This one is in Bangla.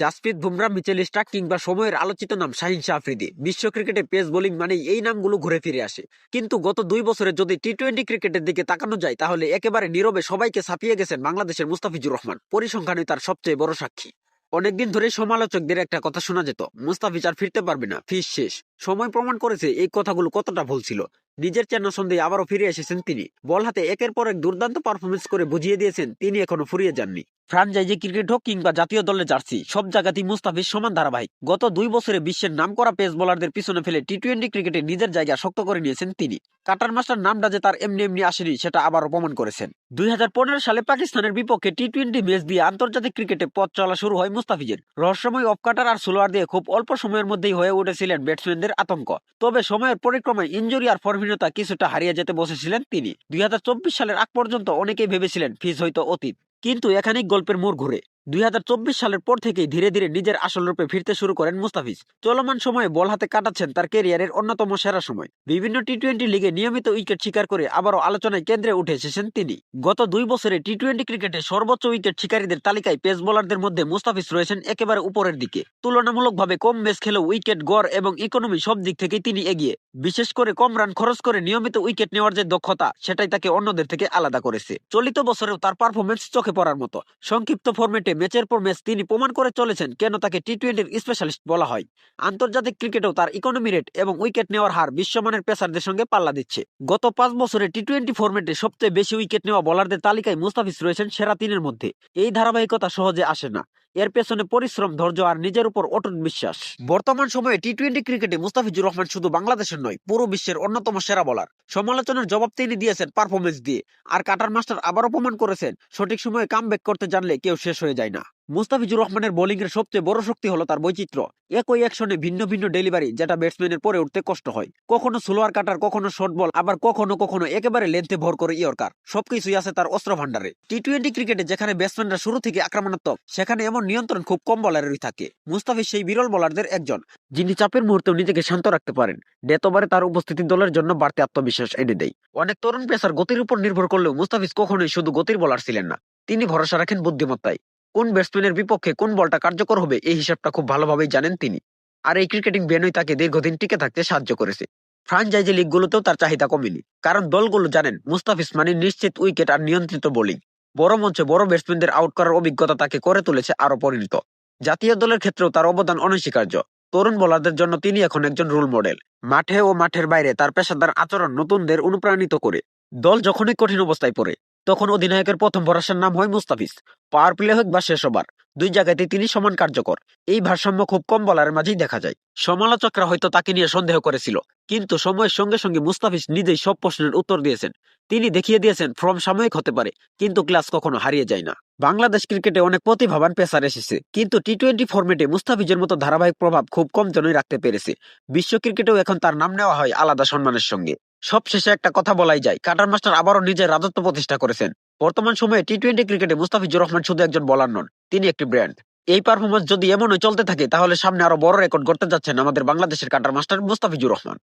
জাসপ্রীত বুমরা, মিচেল স্টাক কিংবা সময়ের আলোচিত নাম শাহিন শাহ আফ্রিদি। বিশ্ব ক্রিকেটে পেস বোলিং মানে এই নামগুলো ঘুরে ফিরে আসে। কিন্তু গত দুই বছরে যদি টি টোয়েন্টি ক্রিকেটের দিকে তাকানো যায়, তাহলে একেবারে নীরবে সবাইকে ছাপিয়ে গেছেন বাংলাদেশের মুস্তাফিজুর রহমান। পরিসংখ্যানই তার সবচেয়ে বড় সাক্ষী। অনেকদিন ধরে সমালোচকদের একটা কথা শোনা যেত, মুস্তাফিজ আর ফিরতে পারবে না, ফিস শেষ। সময় প্রমাণ করেছে এই কথাগুলো কতটা ভুল ছিল। নিজের চেনা সন্দেহে আবারও ফিরে এসেছেন তিনি। বল হাতে একের পর এক দুর্দান্ত পারফরমেন্স করে বুঝিয়ে দিয়েছেন তিনি এখনও ফুরিয়ে যাননি। ফ্রাঞ্চাইজি ক্রিকেট হোক কিংবা জাতীয় দলের জার্সি, সব জায়গাতেই মুস্তাফিজ সমান ধারাবাহিক। গত দুই বছরে বিশ্বের নামকরা পেস বোলারদের পিছনে ফেলে টি টোয়েন্টি ক্রিকেটে নিজের জায়গা শক্ত করে নিয়েছেন তিনি। কাটার মাস্টার নামটা যে তার এমনি এমনি আসেনি, সেটা আবারও প্রমাণ করেছেন। দুই হাজার পনেরো সালে পাকিস্তানের বিপক্ষে টি টোয়েন্টি ম্যাচ দিয়ে আন্তর্জাতিক ক্রিকেটে পথ চলা শুরু হয় মুস্তাফিজের। রহস্যময় অফ কাটার আর স্লোয়ার দিয়ে খুব অল্প সময়ের মধ্যেই হয়ে উঠেছিলেন ব্যাটসম্যানদের আতঙ্ক। তবে সময়ের পরিক্রমায় ইঞ্জুরি আর ফর্মহীনতা কিছুটা হারিয়ে যেতে বসেছিলেন তিনি। দুই হাজার চব্বিশ সালের আগ পর্যন্ত অনেকেই ভেবেছিলেন ফিজ হয়তো অতীত। কিন্তু এখানেই গল্পের মোড় ঘুরে। দুই হাজার চব্বিশ সালের পর থেকেই ধীরে ধীরে নিজের আসল রূপে ফিরতে শুরু করেন মুস্তাফিজ। চলমান সময়ে বল হাতে কাটাচ্ছেন তার ক্যারিয়ারের অন্যতম সেরা সময়। বিভিন্ন টি টোয়েন্টি লিগে নিয়মিত উইকেট শিকার করে আবারও আলোচনায় কেন্দ্রে উঠে এসেছেন তিনি। গত দুই বছরে টি টোয়েন্টি ক্রিকেটে সর্বোচ্চ উইকেট শিকারীদের তালিকায় পেস বোলারদের মধ্যে মুস্তাফিজ রয়েছেন একেবারে উপরের দিকে। তুলনামূলকভাবে কম ম্যাচ খেলে উইকেট, গড় এবং ইকোনমি সব দিক থেকেই তিনি এগিয়ে। বিশেষ করে কম রান খরচ করে নিয়মিত উইকেট নেওয়ার যে দক্ষতা, সেটাই তাকে অন্যদের থেকে আলাদা করেছে। চলিত বছরেও তার পারফরমেন্স চোখে পড়ার মতো। সংক্ষিপ্ত ফরম্যাটে ম্যাচের পর ম্যাচ তিনি প্রমাণ করে চলেছেন কেন তাকে টি টোয়েন্টির স্পেশালিস্ট বলা হয়। আন্তর্জাতিক ক্রিকেটেও তার ইকোনমি রেট এবং উইকেট নেওয়ার হার বিশ্বমানের পেসারদের সঙ্গে পাল্লা দিচ্ছে। গত পাঁচ বছরে টি টোয়েন্টি ফরম্যাটে সবচেয়ে বেশি উইকেট নেওয়া বলারদের তালিকায় মুস্তাফিজ রয়েছেন সেরা তিনের মধ্যে। এই ধারাবাহিকতা সহজে আসে না। এর পেছনে পরিশ্রম, ধৈর্য আর নিজের উপর অটুট বিশ্বাস। বর্তমান সময়ে টি টোয়েন্টি ক্রিকেটে মুস্তাফিজুর রহমান শুধু বাংলাদেশের নয়, পুরো বিশ্বের অন্যতম সেরা বলার সমালোচনার জবাব তিনি দিয়েছেন পারফরমেন্স দিয়ে। আর কাটার মাস্টার আবার অপমান করেছেন। সঠিক সময়ে কাম করতে জানলে কেউ শেষ হয়ে যায় না। মুস্তাফিজুর রহমানের বোলিং এর সবচেয়ে বড় শক্তি হলো তার বৈচিত্র্য। একই অ্যাকশনে ভিন্ন ভিন্ন ডেলিভারি, যেটা ব্যাটসম্যানের পরে উঠতে কষ্ট হয়। কখনো স্লোয়ার কাটার, কখনো শর্ট বল, আবার কখনো কখনো একেবারে লেন্থে ভর করে ইয়র্কার। সবকিছুই আছে তার অস্ত্র ভান্ডারে টি টোয়েন্টি ক্রিকেটে যেখানে ব্যাটসম্যানরা শুরু থেকে আক্রমণাত্মক, সেখানে এমন নিয়ন্ত্রণ খুব কম বলারেরই থাকে। মুস্তাফিজ সেই বিরল বলারদের একজন, যিনি চাপের মুহূর্তেও নিজেকে শান্ত রাখতে পারেন। ডেতবারে তার উপস্থিতি দলের জন্য বাড়তি আত্মবিশ্বাস এনে দেয়। অনেক তরুণ পেসার গতির উপর নির্ভর করলেও মুস্তাফিজ কখনোই শুধু গতির বলার ছিলেন না। তিনি ভরসা রাখেন বুদ্ধিমত্তায়। কোন ব্যাটসম্যানের বিপক্ষে কোন বলটা কার্যকর হবে, এই হিসাবটা খুব ভালোভাবেই জানেন তিনি। আর এই ক্রিকেটিং বেনই তাকে দীর্ঘদিন টিকে থাকতে সাহায্য করেছে। ফ্রাঞ্চাইজি লিগগুলোতেও তার চাহিদা কমেনি। কারণ দলগুলো জানেন মুস্তাফিজ মানে নিশ্চিত উইকেট আর নিয়ন্ত্রিত বোলিং বড় মঞ্চে বড় ব্যাটসম্যানদের আউট করার অভিজ্ঞতা তাকে করে তুলেছে আরও পরিণত। জাতীয় দলের ক্ষেত্রেও তার অবদান অনস্বীকার্য। তরুণ বোলারদের জন্য তিনি এখন একজন রোল মডেল মাঠে ও মাঠের বাইরে তার পেশাদার আচরণ নতুনদের অনুপ্রাণিত করে। দল যখনই কঠিন অবস্থায় পড়ে তখন অধিনায়কের প্রথম ভরসার নাম হয় মুস্তাফিজ। পাওয়ার প্লে হোক বা শেষ ওভার, দুই জায়গাতেই তিনি সমান কার্যকর। এই ভারসাম্য খুব কম বলারের মাঝেই দেখা যায়। সমালোচকরা হয়তো তাকে নিয়ে সন্দেহ করেছিল, কিন্তু সময়ের সঙ্গে সঙ্গে মুস্তাফিজ নিজেই সব প্রশ্নের উত্তর দিয়েছেন। তিনি দেখিয়ে দিয়েছেন, ফর্ম সাময়িক হতে পারে, কিন্তু ক্লাস কখনো হারিয়ে যায় না। বাংলাদেশ ক্রিকেটে অনেক প্রতিভাবান পেসার এসেছে, কিন্তু টি টোয়েন্টি ফর্মেটে মুস্তাফিজের মতো ধারাবাহিক প্রভাব খুব কম জনই রাখতে পেরেছে। বিশ্ব ক্রিকেটেও এখন তার নাম নেওয়া হয় আলাদা সম্মানের সঙ্গে। সবশেষে একটা কথা বলাই যায়। কাটার মাস্টার আবারও নিজের রাজত্ব প্রতিষ্ঠা করেছেন। বর্তমান সময়ে টি টোয়েন্টি ক্রিকেটে মুস্তাফিজুর রহমান শুধু একজন বলার নন, তিনি একটি ব্র্যান্ড এই পারফরমেন্স যদি এমনই চলতে থাকে, তাহলে সামনে আরও বড় রেকর্ড করতে যাচ্ছেন আমাদের বাংলাদেশের কাটার মাস্টার মুস্তাফিজুর রহমান।